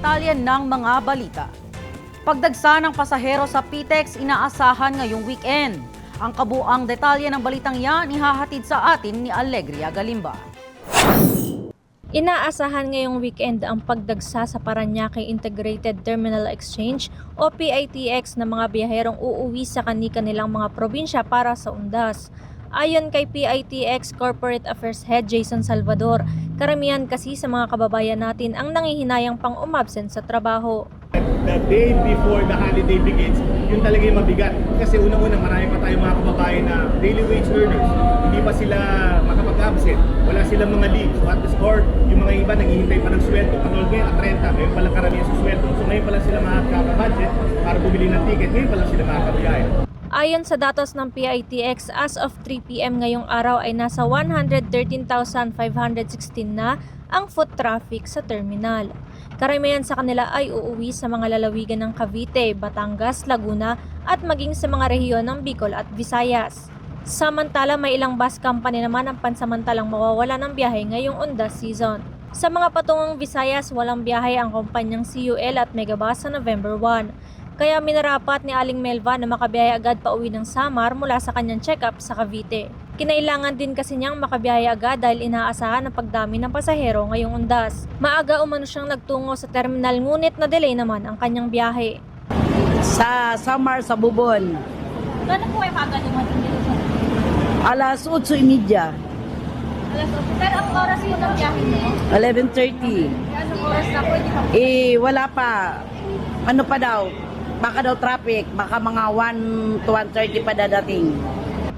detalye ng mga balita. Pagdagsa ng pasahero sa PTEX inaasahan ngayong weekend. Ang kabuang detalye ng balitang yan ihahatid sa atin ni Alegria Galimba. Inaasahan ngayong weekend ang pagdagsa sa Paranaque Integrated Terminal Exchange o PITX na mga biyaherong uuwi sa kani-kanilang mga probinsya para sa undas. Ayon kay PITX Corporate Affairs Head Jason Salvador, karamihan kasi sa mga kababayan natin ang nangihinayang pang umabsent sa trabaho. the day before the holiday begins, yun talaga yung mabigat. Kasi unang-una, marami pa tayong mga kababayan na daily wage earners. Hindi pa sila makapag-absent. Wala silang mga leave. So at the score, yung mga iba naghihintay pa ng sweldo. Katulad ngayon at 30, ngayon pa lang karamihan sa sweldo. So ngayon pa lang sila makakabudget para bumili ng ticket. Ngayon pa lang sila makakabiyahe. Ayon sa datos ng PITX, as of 3pm ngayong araw ay nasa 113,516 na ang foot traffic sa terminal. Karamihan sa kanila ay uuwi sa mga lalawigan ng Cavite, Batangas, Laguna at maging sa mga rehiyon ng Bicol at Visayas. Samantala may ilang bus company naman ang pansamantalang mawawala ng biyahe ngayong undas season. Sa mga patungong Visayas, walang biyahe ang kumpanyang CUL at Megabus sa November 1. Kaya minarapat ni Aling Melva na makabiyahe agad pa uwi ng Samar mula sa kanyang check-up sa Cavite. Kinailangan din kasi niyang makabiyahe agad dahil inaasahan ang pagdami ng pasahero ngayong undas. Maaga umano siyang nagtungo sa terminal ngunit na-delay naman ang kanyang biyahe. sa Samar sa Bubon. Gano'n po ay maaga dumating dito Alas 8.30, Pero ang oras yun ang biyahe mo? 11.30. Anong oras na pwede pa? Eh, wala pa. Ano pa daw? Baka daw traffic. Baka mga 1 to 1.30 pa dadating.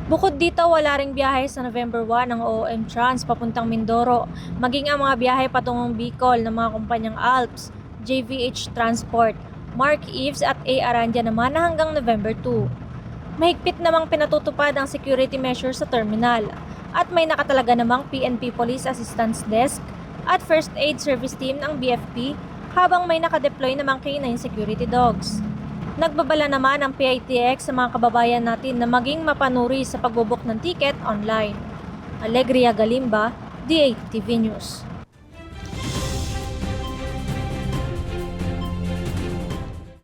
Bukod dito, wala ring biyahe sa November 1 ng OOM Trans papuntang Mindoro, maging ang mga biyahe patungong Bicol ng mga kumpanyang Alps, JVH Transport, Mark Eves at A. Arandia naman na hanggang November 2. Mahigpit namang pinatutupad ang security measures sa terminal at may nakatalaga namang PNP Police Assistance Desk at First Aid Service Team ng BFP habang may nakadeploy namang K9 security dogs. Nagbabala naman ang PITX sa mga kababayan natin na maging mapanuri sa pagbubok ng ticket online. Alegria Galimba, D8 TV News.